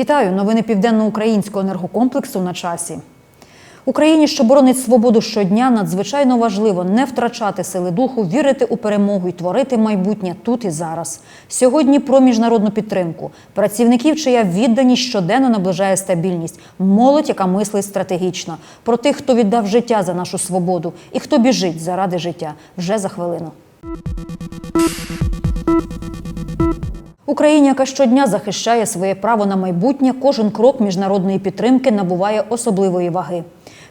Вітаю! Новини південноукраїнського енергокомплексу на часі. Україні, що боронить свободу щодня, надзвичайно важливо не втрачати сили духу, вірити у перемогу і творити майбутнє тут і зараз. Сьогодні про міжнародну підтримку працівників, чия відданість щоденно наближає стабільність, молодь, яка мислить стратегічно, про тих, хто віддав життя за нашу свободу і хто біжить заради життя вже за хвилину. Україні, яка щодня захищає своє право на майбутнє, кожен крок міжнародної підтримки набуває особливої ваги.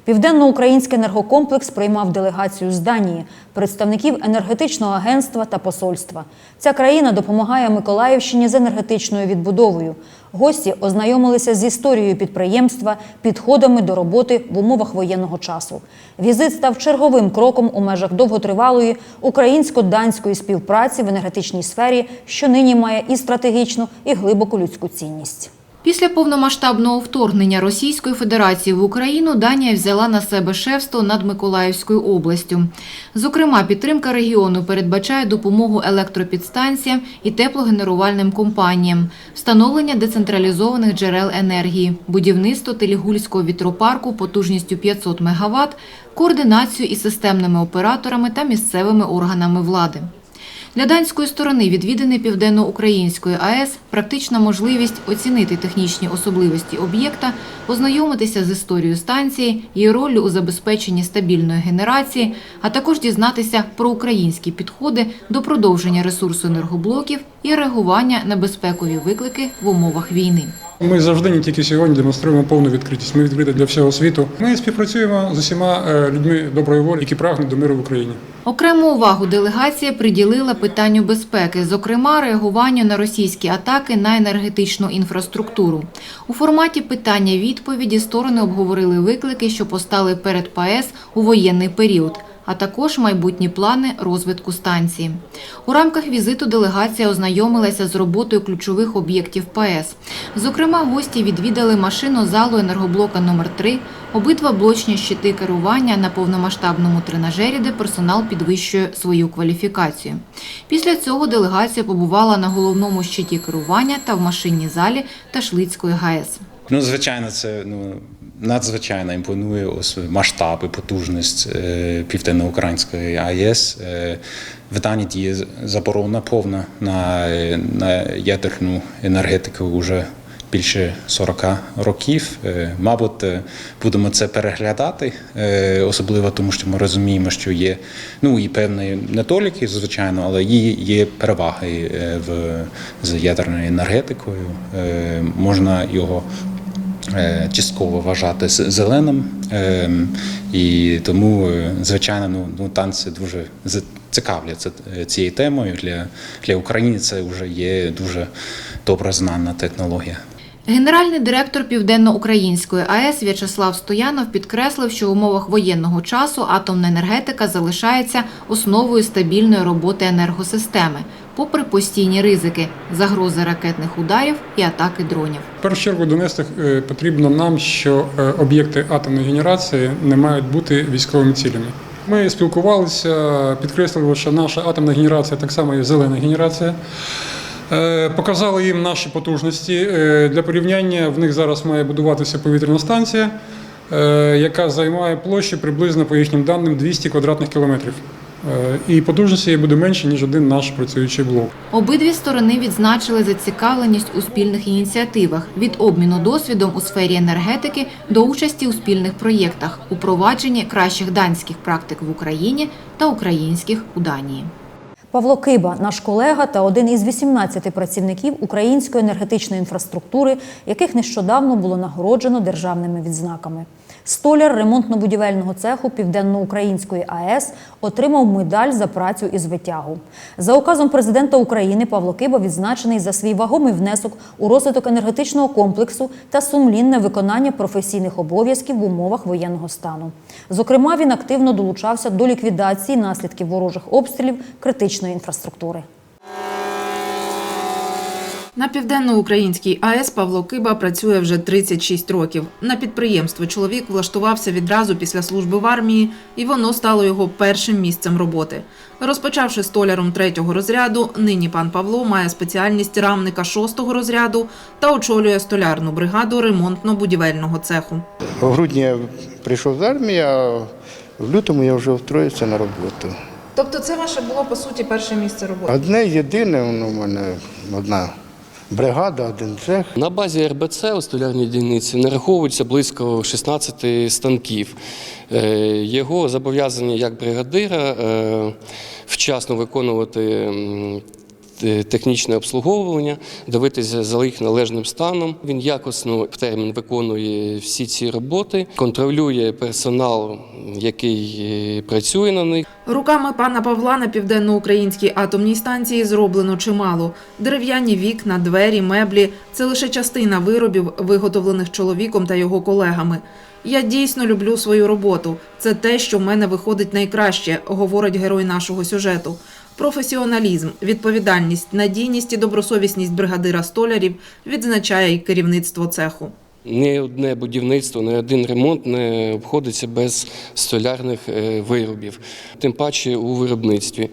Південноукраїнський енергокомплекс приймав делегацію з Данії, представників енергетичного агентства та посольства. Ця країна допомагає Миколаївщині з енергетичною відбудовою. Гості ознайомилися з історією підприємства, підходами до роботи в умовах воєнного часу. Візит став черговим кроком у межах довготривалої українсько-данської співпраці в енергетичній сфері, що нині має і стратегічну, і глибоку людську цінність. Після повномасштабного вторгнення Російської Федерації в Україну Данія взяла на себе шефство над Миколаївською областю. Зокрема, підтримка регіону передбачає допомогу електропідстанціям і теплогенерувальним компаніям, встановлення децентралізованих джерел енергії, будівництво Телігульського вітропарку потужністю 500 МВт, координацію із системними операторами та місцевими органами влади. Для данської сторони відвідини Південноукраїнської АЕС практична можливість оцінити технічні особливості об'єкта, ознайомитися з історією станції, її роллю у забезпеченні стабільної генерації, а також дізнатися про українські підходи до продовження ресурсу енергоблоків і реагування на безпекові виклики в умовах війни. Ми завжди не тільки сьогодні демонструємо повну відкритість. Ми відкриті для всього світу. Ми співпрацюємо з усіма е, людьми доброї волі, які прагнуть до миру в Україні. Окрему увагу делегація приділила питанню безпеки, зокрема реагуванню на російські атаки на енергетичну інфраструктуру. У форматі питання-відповіді сторони обговорили виклики, що постали перед ПАЕС у воєнний період, а також майбутні плани розвитку станції. У рамках візиту делегація ознайомилася з роботою ключових об'єктів ПАЕС. Зокрема, гості відвідали машину залу енергоблока номер 3 обидва блочні щити керування на повномасштабному тренажері, де персонал підвищує свою кваліфікацію. Після цього делегація побувала на головному щиті керування та в машинній залі Ташлицької ГАЕС. Ну, звичайно, це ну надзвичайно імпонує ось масштаб і потужність е, південноукраїнської АЕС. Е, в Данії діє заборона повна на, на ядерну енергетику вже більше 40 років. Е, Мабуть, будемо це переглядати, особливо тому, що ми розуміємо, що є ну і певні недоліки, звичайно, але є, є переваги в з ядерною енергетикою. Можна його частково вважати зеленим, е, і тому, е, звичайно, ну, ну танці дуже цікавляться е, цією темою. Для, для України це вже є дуже добре знана технологія. Генеральний директор Південноукраїнської АЕС В'ячеслав Стоянов підкреслив, що в умовах воєнного часу атомна енергетика залишається основою стабільної роботи енергосистеми, попри постійні ризики, загрози ракетних ударів і атаки дронів. В першу чергу донести е, потрібно нам, що е, об'єкти атомної генерації не мають бути військовими цілями. Ми спілкувалися, підкреслили, що наша атомна генерація так само є зелена генерація. Е, Показали їм наші потужності. Для порівняння в них зараз має будуватися повітряна станція, яка займає площу приблизно по їхнім даним 200 квадратних кілометрів. Е, І потужність її буде менше, ніж один наш працюючий блок. Обидві сторони відзначили зацікавленість у спільних ініціативах від обміну досвідом у сфері енергетики до участі у спільних проєктах, у провадженні кращих данських практик в Україні та українських у Данії. Павло Киба, наш колега та один із 18 працівників української енергетичної інфраструктури, яких нещодавно було нагороджено державними відзнаками. Столяр ремонтно-будівельного цеху Південноукраїнської АЕС отримав медаль за працю із витягу. За указом президента України Павло Киба відзначений за свій вагомий внесок у розвиток енергетичного комплексу та сумлінне виконання професійних обов'язків в умовах воєнного стану. Зокрема, він активно долучався до ліквідації наслідків ворожих обстрілів критичної інфраструктури. На південноукраїнській АЕС Павло Киба працює вже 36 років. На підприємство чоловік влаштувався відразу після служби в армії, і воно стало його першим місцем роботи. Розпочавши столяром третього розряду, нині пан Павло має спеціальність рамника шостого розряду та очолює столярну бригаду ремонтно-будівельного цеху. В грудні я прийшов з армії, а в лютому я вже втроївся на роботу. Тобто, це ваше було по суті перше місце роботи. Одне єдине, воно в мене одна бригада, один цех. На базі РБЦ у столярній дільниці нараховується близько 16 станків. Е, Його зобов'язані як бригадира е, вчасно виконувати технічне обслуговування, дивитися за їх належним станом. Він якісно в термін виконує всі ці роботи, контролює персонал, який е, працює на них. Руками пана Павла на південноукраїнській атомній станції зроблено чимало. Дерев'яні вікна, двері, меблі це лише частина виробів, виготовлених чоловіком та його колегами. Я дійсно люблю свою роботу. Це те, що в мене виходить найкраще, говорить герой нашого сюжету. Професіоналізм, відповідальність, надійність і добросовісність бригадира столярів відзначає і керівництво цеху. Ні одне будівництво, ні один ремонт не обходиться без столярних е, виробів, тим паче у виробництві.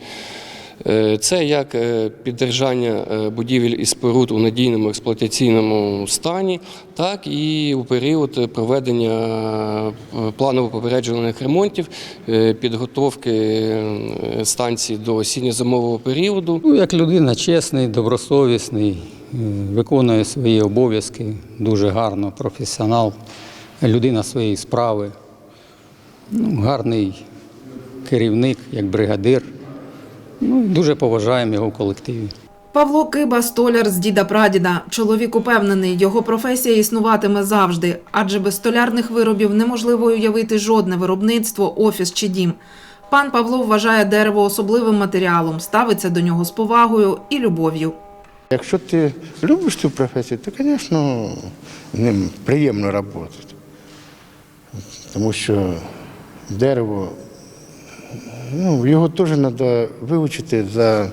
Е, Це як е, піддержання е, будівель і споруд у надійному експлуатаційному стані, так і у період проведення планово попереджених ремонтів, підготовки станції до осінньо-зимового періоду. Ну, як людина чесний, добросовісний, виконує свої обов'язки дуже гарно, професіонал, людина своєї справи, ну, гарний керівник, як бригадир. Ну, дуже поважаємо його в колективі. Павло Киба столяр з діда прадіда. Чоловік упевнений, його професія існуватиме завжди, адже без столярних виробів неможливо уявити жодне виробництво, офіс чи дім. Пан Павло вважає дерево особливим матеріалом, ставиться до нього з повагою і любов'ю. Якщо ти любиш цю професію, то, звісно, ним приємно працювати. Тому що дерево, ну, його теж треба вивчити за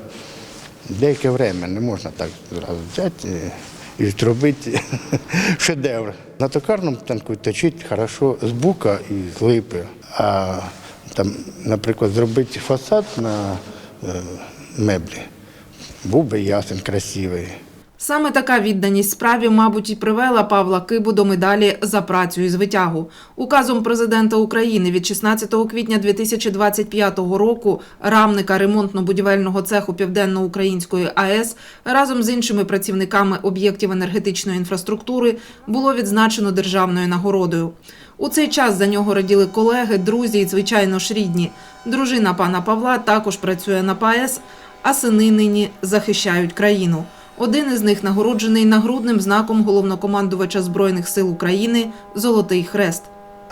деяке время. Не можна так зразу взяти і зробити шедевр. На токарному танку точить хорошо з бука і з липи. А там, наприклад, зробити фасад на е, меблі. Був би ясен, красивий. Саме така відданість справі, мабуть, і привела Павла Кибу до медалі за працю із витягу. Указом президента України від 16 квітня 2025 року рамника ремонтно-будівельного цеху Південно-Української АЕС разом з іншими працівниками об'єктів енергетичної інфраструктури було відзначено державною нагородою. У цей час за нього раділи колеги, друзі і, звичайно ж, рідні. Дружина пана Павла також працює на ПАЕС, а сини нині захищають країну. Один із них нагороджений нагрудним знаком головнокомандувача Збройних сил України Золотий Хрест.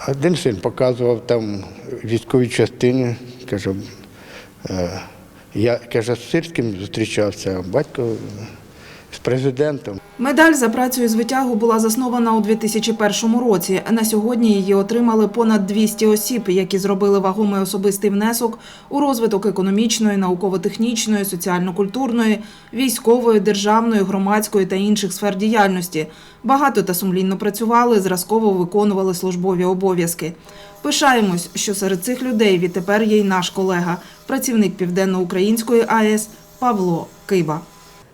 Один син показував там військові частині, каже, е, я каже, з Сирським зустрічався, батько з президентом. Медаль за працю із витягу була заснована у 2001 році. На сьогодні її отримали понад 200 осіб, які зробили вагомий особистий внесок у розвиток економічної, науково-технічної, соціально-культурної, військової, державної, громадської та інших сфер діяльності. Багато та сумлінно працювали, зразково виконували службові обов'язки. Пишаємось, що серед цих людей відтепер є й наш колега, працівник Південно-Української АЕС Павло Киба.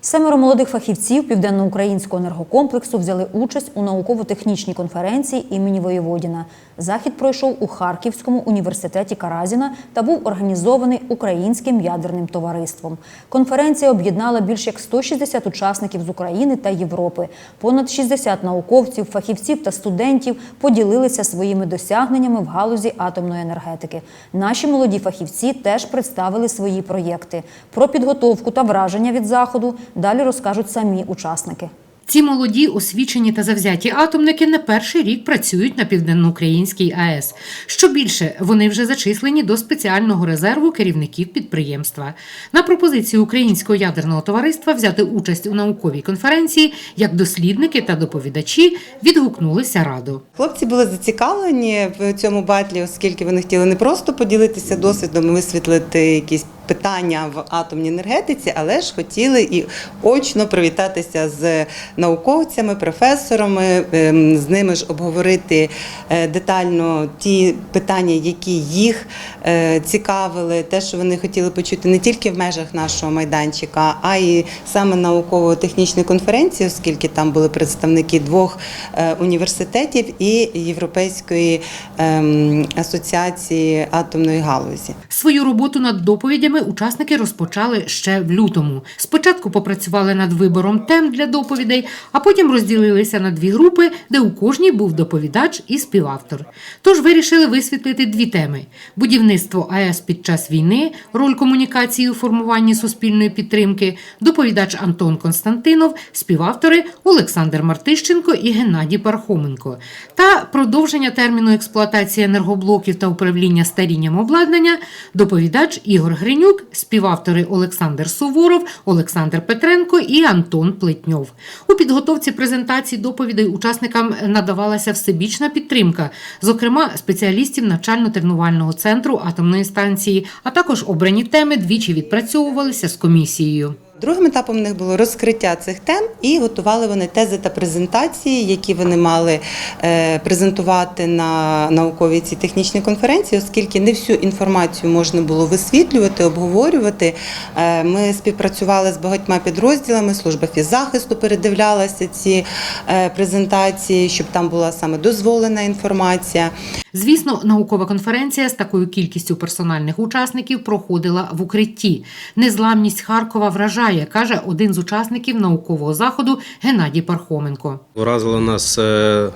Семеро молодих фахівців Південноукраїнського енергокомплексу взяли участь у науково-технічній конференції імені Воєводіна. Захід пройшов у Харківському університеті Каразіна та був організований Українським ядерним товариством. Конференція об'єднала більш як 160 учасників з України та Європи. Понад 60 науковців, фахівців та студентів поділилися своїми досягненнями в галузі атомної енергетики. Наші молоді фахівці теж представили свої проєкти. Про підготовку та враження від заходу далі розкажуть самі учасники. Ці молоді, освічені та завзяті атомники не перший рік працюють на південноукраїнській АЕС. Що більше, вони вже зачислені до спеціального резерву керівників підприємства. На пропозицію Українського ядерного товариства взяти участь у науковій конференції як дослідники та доповідачі відгукнулися радо. Хлопці були зацікавлені в цьому батлі, оскільки вони хотіли не просто поділитися досвідом, і висвітлити якісь питання в атомній енергетиці, але ж хотіли і очно привітатися з науковцями, професорами, ем, з ними ж обговорити е, детально ті питання, які їх е, цікавили, те, що вони хотіли почути не тільки в межах нашого майданчика, а й саме науково-технічної конференції, оскільки там були представники двох е, університетів і Європейської ем, асоціації атомної галузі. Свою роботу над доповідями учасники розпочали ще в лютому. Спочатку попрацювали над вибором тем для доповідей, а потім розділилися на дві групи, де у кожній був доповідач і співавтор. Тож вирішили висвітлити дві теми: будівництво АЕС під час війни, роль комунікації у формуванні суспільної підтримки, доповідач Антон Константинов, співавтори Олександр Мартищенко і Геннадій Пархоменко, та продовження терміну експлуатації енергоблоків та управління старінням обладнання, доповідач Ігор Гринюк, співавтори Олександр Суворов, Олександр Петренко і Антон Плетньов. У підготовці презентації доповідей учасникам надавалася всебічна підтримка, зокрема спеціалістів навчально-тренувального центру атомної станції, а також обрані теми двічі відпрацьовувалися з комісією. Другим етапом в них було розкриття цих тем і готували вони тези та презентації, які вони мали е, презентувати на науковій цій технічній конференції, оскільки не всю інформацію можна було висвітлювати, обговорювати. Е, Ми співпрацювали з багатьма підрозділами, служба фіззахисту передивлялася ці е, презентації, щоб там була саме дозволена інформація. Звісно, наукова конференція з такою кількістю персональних учасників проходила в укритті. Незламність Харкова вражає, каже один з учасників наукового заходу Геннадій Пархоменко. Уразило нас е,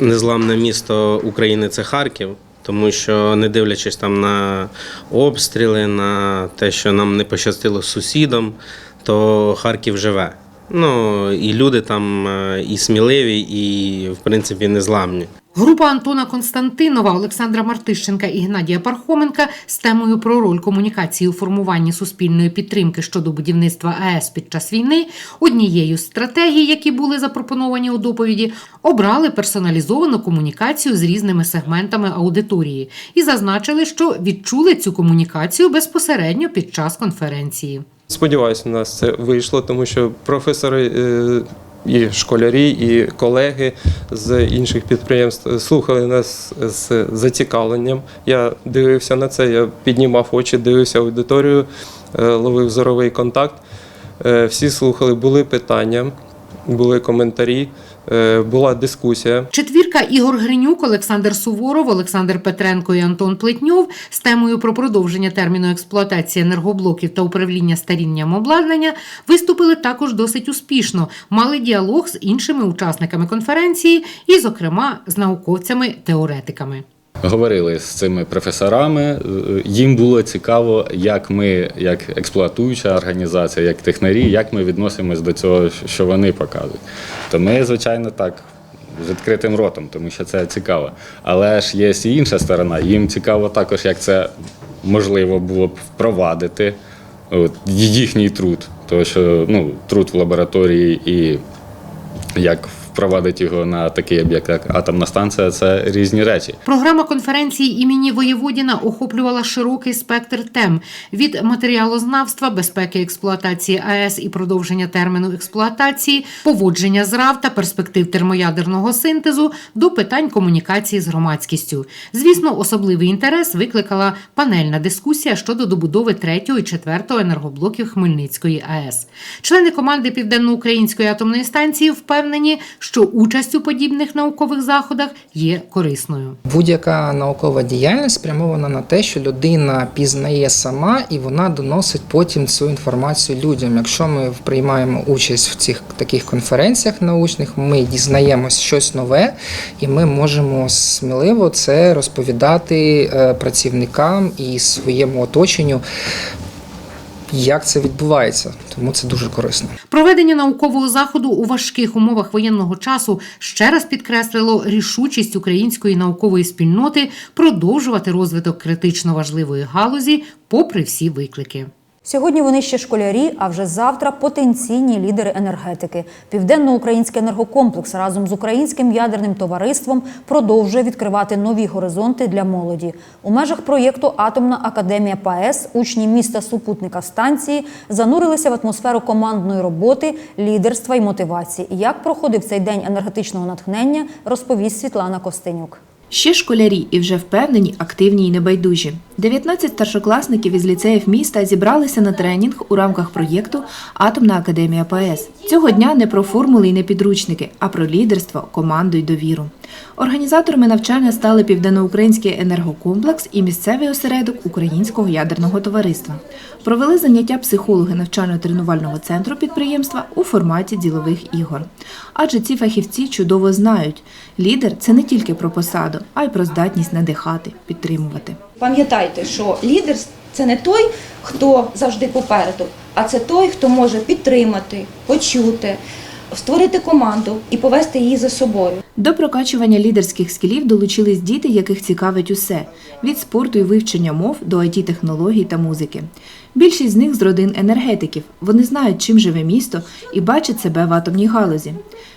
незламне місто України це Харків, тому що не дивлячись там на обстріли, на те, що нам не пощастило з сусідом, то Харків живе. Ну і люди там е, і сміливі, і в принципі незламні. Група Антона Константинова, Олександра Мартищенка і Геннадія Пархоменка з темою про роль комунікації у формуванні суспільної підтримки щодо будівництва АЕС під час війни однією з стратегій, які були запропоновані у доповіді, обрали персоналізовану комунікацію з різними сегментами аудиторії і зазначили, що відчули цю комунікацію безпосередньо під час конференції. Сподіваюся, у нас це вийшло, тому що професори е, і школярі, і колеги з інших підприємств слухали нас з зацікавленням. Я дивився на це, я піднімав очі, дивився аудиторію, е, ловив зоровий контакт. Е, Всі слухали, були питання, були коментарі, була дискусія. Четвірка Ігор Гринюк, Олександр Суворов, Олександр Петренко і Антон Плетньов з темою про продовження терміну експлуатації енергоблоків та управління старінням обладнання виступили також досить успішно, мали діалог з іншими учасниками конференції і, зокрема, з науковцями-теоретиками. Говорили з цими професорами. е, Їм було цікаво, як ми, як експлуатуюча організація, як технарі, як ми відносимось до цього, що вони показують. То ми, звичайно, так. З відкритим ротом, тому що це цікаво. Але ж є і інша сторона. Їм цікаво також, як це можливо було б впровадити от, їхній труд. Тому що ну, труд в лабораторії і як впровадити його на такий об'єкт, як атомна станція, це різні речі. Програма конференції імені Воєводіна охоплювала широкий спектр тем від матеріалознавства, безпеки експлуатації АЕС і продовження терміну експлуатації, поводження з РАВ та перспектив термоядерного синтезу до питань комунікації з громадськістю. Звісно, особливий інтерес викликала панельна дискусія щодо добудови третього і четвертого енергоблоків Хмельницької АЕС. Члени команди Південноукраїнської атомної станції впевнені, що участь у подібних наукових заходах є корисною. Будь-яка наукова діяльність спрямована на те, що людина пізнає сама і вона доносить потім цю інформацію людям. Якщо ми приймаємо участь в цих таких конференціях научних, ми дізнаємось щось нове, і ми можемо сміливо це розповідати е, працівникам і своєму оточенню. Як це відбувається, тому це дуже корисно. Проведення наукового заходу у важких умовах воєнного часу ще раз підкреслило рішучість української наукової спільноти продовжувати розвиток критично важливої галузі попри всі виклики. Сьогодні вони ще школярі, а вже завтра потенційні лідери енергетики. Південноукраїнський енергокомплекс разом з українським ядерним товариством продовжує відкривати нові горизонти для молоді. У межах проєкту Атомна академія ПАЕС учні міста супутника станції занурилися в атмосферу командної роботи, лідерства і мотивації. Як проходив цей день енергетичного натхнення, розповість Світлана Костенюк. Ще школярі і вже впевнені, активні і небайдужі. 19 старшокласників із ліцеїв міста зібралися на тренінг у рамках проєкту Атомна академія ПАЕС. Цього дня не про формули і не підручники, а про лідерство, команду і довіру. Організаторами навчання стали Південноукраїнський енергокомплекс і місцевий осередок Українського ядерного товариства. Провели заняття психологи навчально-тренувального центру підприємства у форматі ділових ігор. Адже ці фахівці чудово знають, лідер це не тільки про посаду, а й про здатність надихати, підтримувати. Пам'ятайте, що лідер це не той, хто завжди попереду, а це той, хто може підтримати, почути, створити команду і повести її за собою. До прокачування лідерських скілів долучились діти, яких цікавить усе від спорту і вивчення мов до it технологій та музики. Більшість з них з родин енергетиків. Вони знають, чим живе місто і бачать себе в атомній галузі.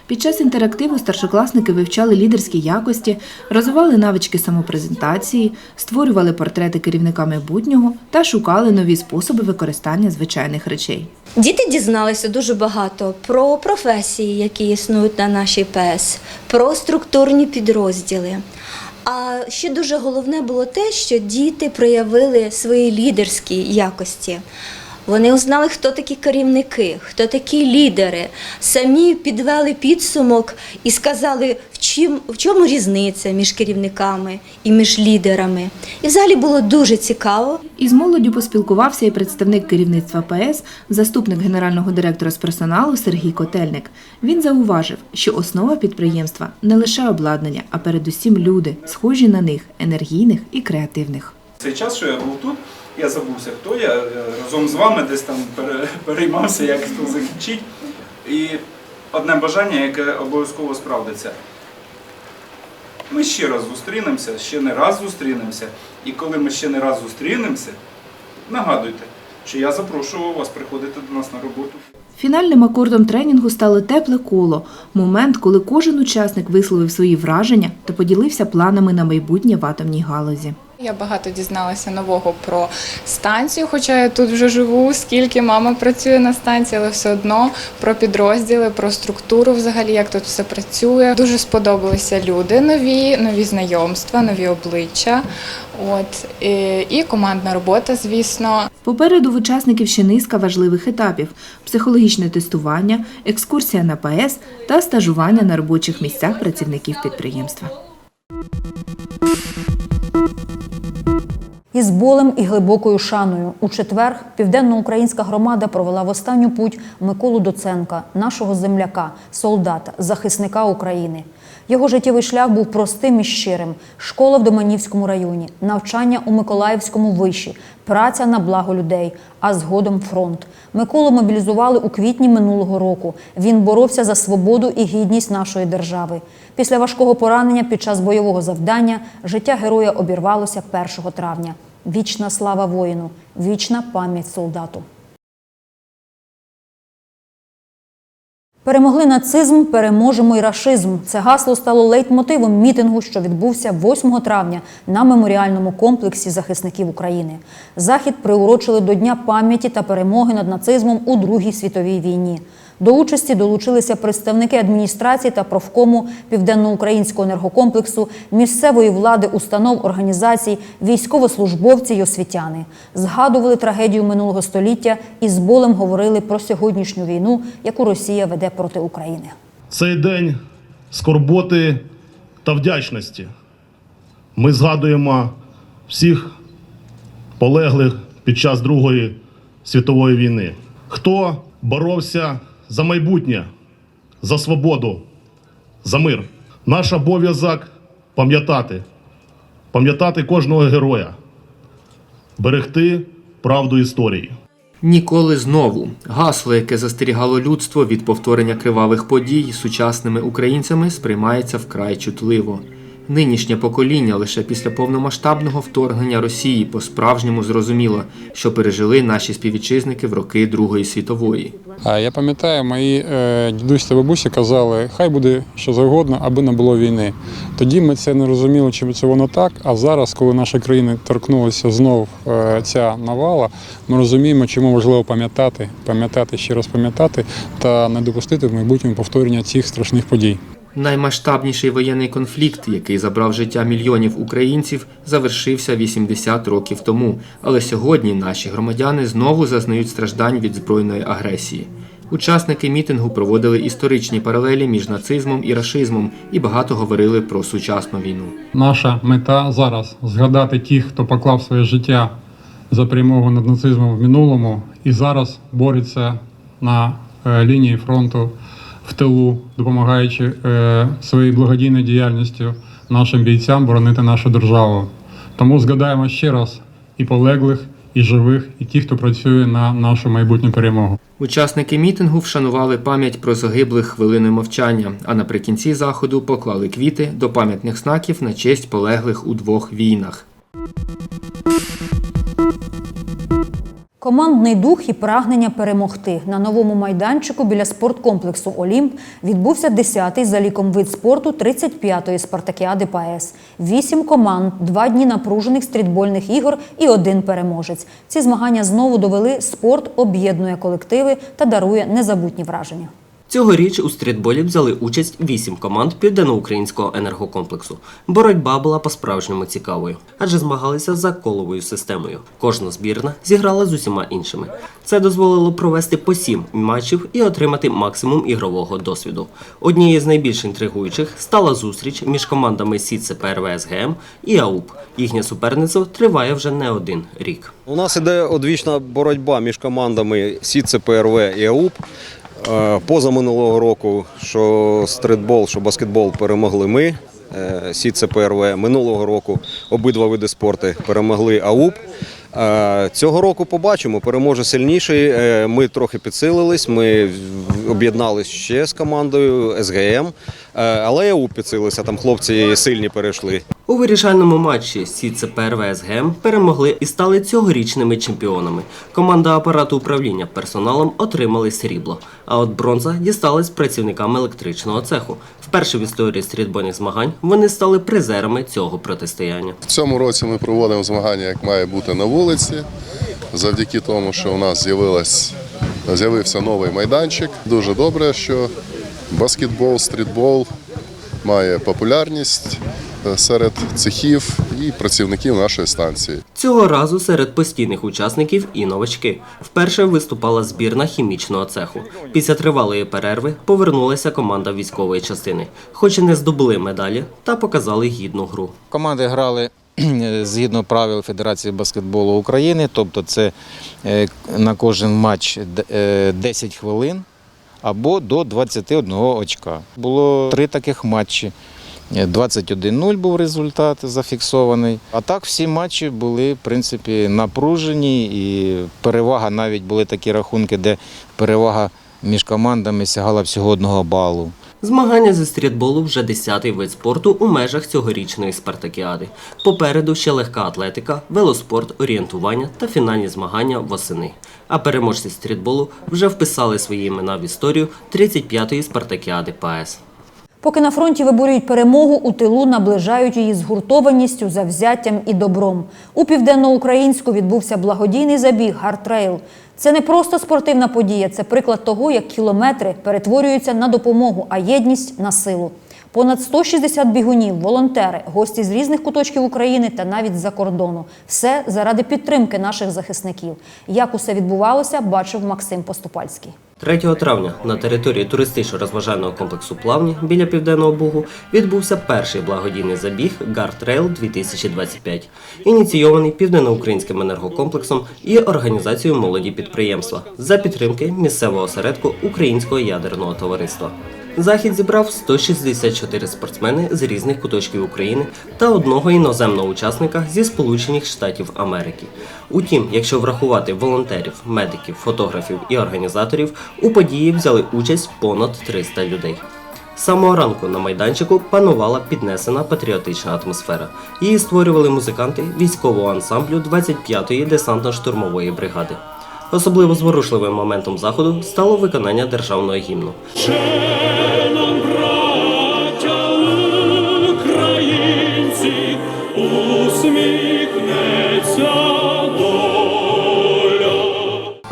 Під час інтерактиву старшокласники вивчали лідерські якості, розвивали навички самопрезентації, створювали портрети керівника майбутнього та шукали нові способи використання звичайних речей. Діти дізналися дуже багато про професії, які існують на нашій ПС, про структурні підрозділи. А ще дуже головне було те, що діти проявили свої лідерські якості. Вони узнали, хто такі керівники, хто такі лідери. Самі підвели підсумок і сказали, в, чим, в чому різниця між керівниками і між лідерами. І взагалі було дуже цікаво. Із молоддю поспілкувався і представник керівництва ПС, заступник генерального директора з персоналу Сергій Котельник. Він зауважив, що основа підприємства не лише обладнання, а передусім люди, схожі на них, енергійних і креативних. Цей час, що я був тут, я забувся, хто я е, разом з вами десь там переймався, як хто закінчить. І одне бажання, яке обов'язково справдиться. Ми ще раз зустрінемося, ще не раз зустрінемося. І коли ми ще не раз зустрінемося, нагадуйте, що я запрошував вас приходити до нас на роботу. Фінальним акордом тренінгу стало тепле коло, момент, коли кожен учасник висловив свої враження та поділився планами на майбутнє в атомній галузі. Я багато дізналася нового про станцію, хоча я тут вже живу, скільки мама працює на станції, але все одно про підрозділи, про структуру, взагалі, як тут все працює. Дуже сподобалися люди нові, нові знайомства, нові обличчя. От і, командна робота, звісно. Попереду в учасників ще низка важливих етапів: психологічне тестування, екскурсія на ПАЕС та стажування на робочих місцях працівників підприємства. Із болем і глибокою шаною у четвер південноукраїнська громада провела в останню путь Миколу Доценка, нашого земляка, солдата, захисника України. Його життєвий шлях був простим і щирим: школа в Доманівському районі, навчання у Миколаївському виші, праця на благо людей, а згодом фронт. Миколу мобілізували у квітні минулого року. Він боровся за свободу і гідність нашої держави. Після важкого поранення під час бойового завдання життя героя обірвалося 1 травня. Вічна слава воїну, вічна пам'ять солдату. Перемогли нацизм, переможемо й рашизм. Це гасло стало лейтмотивом мітингу, що відбувся 8 травня на меморіальному комплексі захисників України. Захід приурочили до Дня пам'яті та перемоги над нацизмом у Другій світовій війні. До участі долучилися представники адміністрації та профкому південноукраїнського енергокомплексу, місцевої влади, установ, організацій, військовослужбовці й освітяни. Згадували трагедію минулого століття і з болем говорили про сьогоднішню війну, яку Росія веде проти України. Цей день скорботи та вдячності. Ми згадуємо всіх полеглих під час Другої світової війни. Хто боровся за майбутнє, за свободу, за мир. Наш обов'язок пам'ятати, пам'ятати кожного героя, берегти правду історії. Ніколи знову гасло, яке застерігало людство від повторення кривавих подій сучасними українцями, сприймається вкрай чутливо. Нинішнє покоління лише після повномасштабного вторгнення Росії по-справжньому зрозуміло, що пережили наші співвітчизники в роки Другої світової. А я пам'ятаю, мої е, дідусь та бабусі казали, хай буде що завгодно, аби не було війни. Тоді ми це не розуміли, чи це воно так. А зараз, коли наша країна торкнулася знов е, ця навала, ми розуміємо, чому важливо пам'ятати, пам'ятати ще раз пам'ятати та не допустити в майбутньому повторення цих страшних подій. Наймасштабніший воєнний конфлікт, який забрав життя мільйонів українців, завершився 80 років тому. Але сьогодні наші громадяни знову зазнають страждань від збройної агресії. Учасники мітингу проводили історичні паралелі між нацизмом і рашизмом і багато говорили про сучасну війну. Наша мета зараз згадати тих, хто поклав своє життя за перемогу над нацизмом в минулому і зараз бореться на е, лінії фронту в тилу, допомагаючи е, своєю благодійною діяльністю нашим бійцям боронити нашу державу. Тому згадаємо ще раз і полеглих, і живих, і тих, хто працює на нашу майбутню перемогу. Учасники мітингу вшанували пам'ять про загиблих хвилиною мовчання, а наприкінці заходу поклали квіти до пам'ятних знаків на честь полеглих у двох війнах. Командний дух і прагнення перемогти на новому майданчику біля спорткомплексу Олімп відбувся 10-й за ліком вид спорту 35-ї спартакіади ПАЕС. Вісім команд, два дні напружених стрітбольних ігор і один переможець. Ці змагання знову довели спорт об'єднує колективи та дарує незабутні враження. Цьогоріч у стрітболі взяли участь вісім команд південноукраїнського енергокомплексу. Боротьба була по-справжньому цікавою, адже змагалися за коловою системою. Кожна збірна зіграла з усіма іншими. Це дозволило провести по сім матчів і отримати максимум ігрового досвіду. Однією з найбільш інтригуючих стала зустріч між командами Сіце ПРВ СГМ і АУП. Їхнє суперництво триває вже не один рік. У нас іде одвічна боротьба між командами Сіце ПРВ і АУП. Е, Поза минулого року, що стритбол, що баскетбол перемогли ми. е, Сіце ПРВ. Минулого року обидва види спорту перемогли АУП. Е, Цього року побачимо, переможе сильніший. Е, Ми трохи підсилились, ми об'єдналися ще з командою СГМ, Е, але АУП підсилився, там хлопці сильні перейшли. У вирішальному матчі Сіце ПРВ СГМ перемогли і стали цьогорічними чемпіонами. Команда апарату управління персоналом отримали срібло, а от бронза дісталась працівникам електричного цеху. Вперше в історії стрітбольних змагань вони стали призерами цього протистояння. В цьому році ми проводимо змагання, як має бути на вулиці, завдяки тому, що у нас з'явилась з'явився новий майданчик. Дуже добре, що баскетбол, стрітбол має популярність е, серед цехів і працівників нашої станції. Цього разу серед постійних учасників і новачки. Вперше виступала збірна хімічного цеху. Після тривалої перерви повернулася команда військової частини, хоч і не здобули медалі, та показали гідну гру. Команди грали згідно правил Федерації баскетболу України, тобто це е, на кожен матч е, 10 хвилин або до 21 очка. Було три таких матчі. Е, 21-0 був результат зафіксований. А так всі матчі були, в принципі, напружені і перевага навіть були такі рахунки, де перевага між командами сягала всього одного балу. Змагання зі стрітболу вже 10-й вид спорту у межах цьогорічної спартакіади. Попереду ще легка атлетика, велоспорт, орієнтування та фінальні змагання восени. А переможці стрітболу вже вписали свої імена в історію 35-ї спартакіади ПАЕС. Поки на фронті виборюють перемогу, у тилу наближають її згуртованістю, завзяттям і добром. У південноукраїнську відбувся благодійний забіг «Гартрейл». Це не просто спортивна подія, це приклад того, як кілометри перетворюються на допомогу, а єдність на силу. Понад 160 бігунів, волонтери, гості з різних куточків України та навіть з-за кордону. Все заради підтримки наших захисників. Як усе відбувалося, бачив Максим Поступальський. 3 травня на території туристично-розважального комплексу Плавні біля Південного Бугу відбувся перший благодійний забіг «Гартрейл 2025, ініційований південноукраїнським енергокомплексом і організацією молоді підприємства за підтримки місцевого осередку Українського ядерного товариства. Захід зібрав 164 спортсмени з різних куточків України та одного іноземного учасника зі Сполучених Штатів Америки. Утім, якщо врахувати волонтерів, медиків, фотографів і організаторів, у події взяли участь понад 300 людей. З самого ранку на майданчику панувала піднесена патріотична атмосфера. Її створювали музиканти військового ансамблю 25-ї десантно-штурмової бригади. Особливо зворушливим моментом заходу стало виконання державного гімну.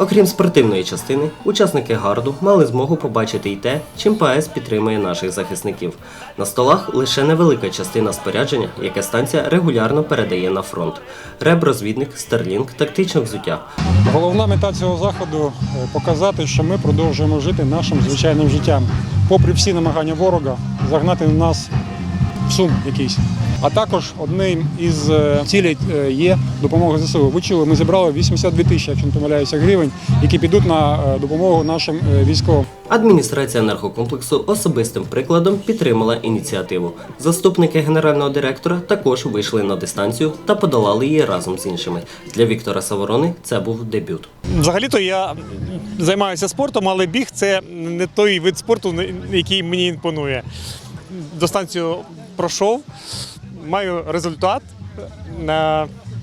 Окрім спортивної частини, учасники гарду мали змогу побачити й те, чим ПАЕС підтримує наших захисників. На столах лише невелика частина спорядження, яке станція регулярно передає на фронт: реб-розвідник, старлінг, тактичне взуття. Головна мета цього заходу е, показати, що ми продовжуємо жити нашим звичайним життям, попри всі намагання ворога загнати нас в сум якийсь. А також одним із е, цілей е, є допомога ЗСУ. Ви чули, ми зібрали 82 тисячі, якщо не помиляюся, гривень, які підуть на е, допомогу нашим військовим. Адміністрація енергокомплексу особистим прикладом підтримала ініціативу. Заступники генерального директора також вийшли на дистанцію та подолали її разом з іншими. Для Віктора Саворони це був дебют. Взагалі-то я займаюся спортом, але біг це не той вид спорту, який мені імпонує. Дистанцію пройшов, маю результат.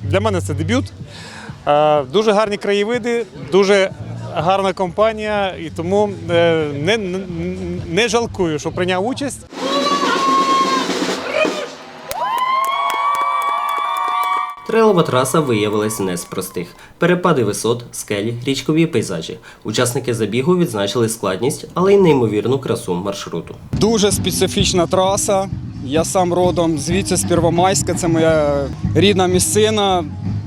Для мене це дебют. Е, Дуже гарні краєвиди, дуже гарна компанія, і тому е, не, не, не жалкую, що прийняв участь. Трейлова траса виявилась не з простих: перепади висот, скелі, річкові пейзажі. Учасники забігу відзначили складність, але й неймовірну красу маршруту. Дуже специфічна траса. Я сам родом звідси з Первомайська, це моя рідна місцина.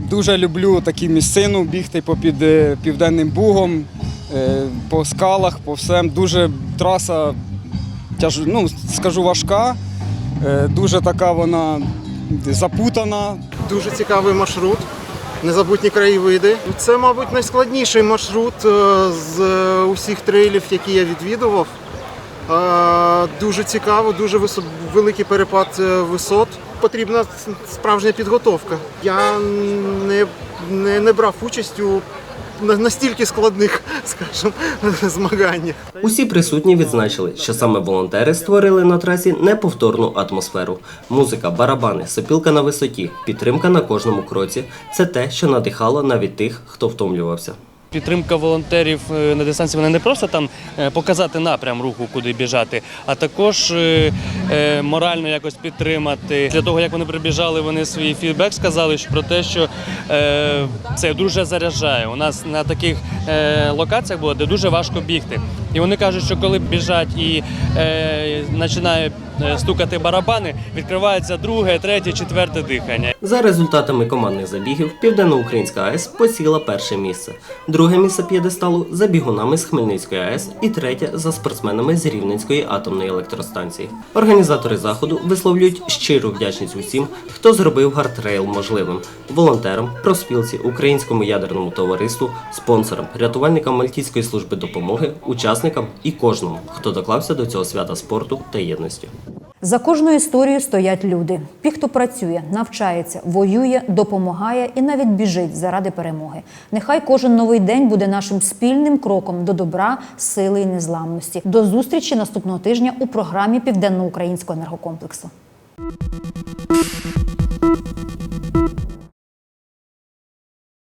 Дуже люблю такі місцину, бігти попід е, південним бугом, е, по скалах, по всем. Дуже траса ну, скажу, важка, е, дуже така вона запутана. Дуже цікавий маршрут, незабутні краєвиди. Це, мабуть, найскладніший маршрут з усіх трейлів, які я відвідував. Е, Дуже цікаво, дуже великий перепад е, висот. Потрібна справжня підготовка. Я не, не, не брав участь у настільки складних, скажімо, змаганнях. Усі присутні відзначили, що саме волонтери створили на трасі неповторну атмосферу. Музика, барабани, сопілка на висоті, підтримка на кожному кроці це те, що надихало навіть тих, хто втомлювався. Підтримка волонтерів е, на дистанції вона не просто там е, показати напрям руху, куди біжати, а також е, морально якось підтримати. Для того, як вони прибіжали, вони свій фідбек сказали про те, що це дуже заряджає. У нас на таких локаціях було, де дуже важко бігти. І вони кажуть, що коли біжать і починає стукати барабани, відкривається друге, третє, четверте дихання. За результатами командних забігів Південноукраїнська АЕС посіла перше місце. Друге місце п'єдесталу за бігунами з Хмельницької АЕС і третє за спортсменами з Рівненської атомної електростанції. Організатори заходу висловлюють щиру вдячність усім, хто зробив гартрейл можливим волонтерам, профспілці, українському ядерному товариству, спонсорам, рятувальникам Мальтійської служби допомоги, учасникам і кожному, хто доклався до цього свята спорту та єдності. За кожною історією стоять люди. Ті, хто працює, навчається, воює, допомагає і навіть біжить заради перемоги. Нехай кожен новий день буде нашим спільним кроком до добра, сили і незламності. До зустрічі наступного тижня у програмі Південно-Українського енергокомплексу.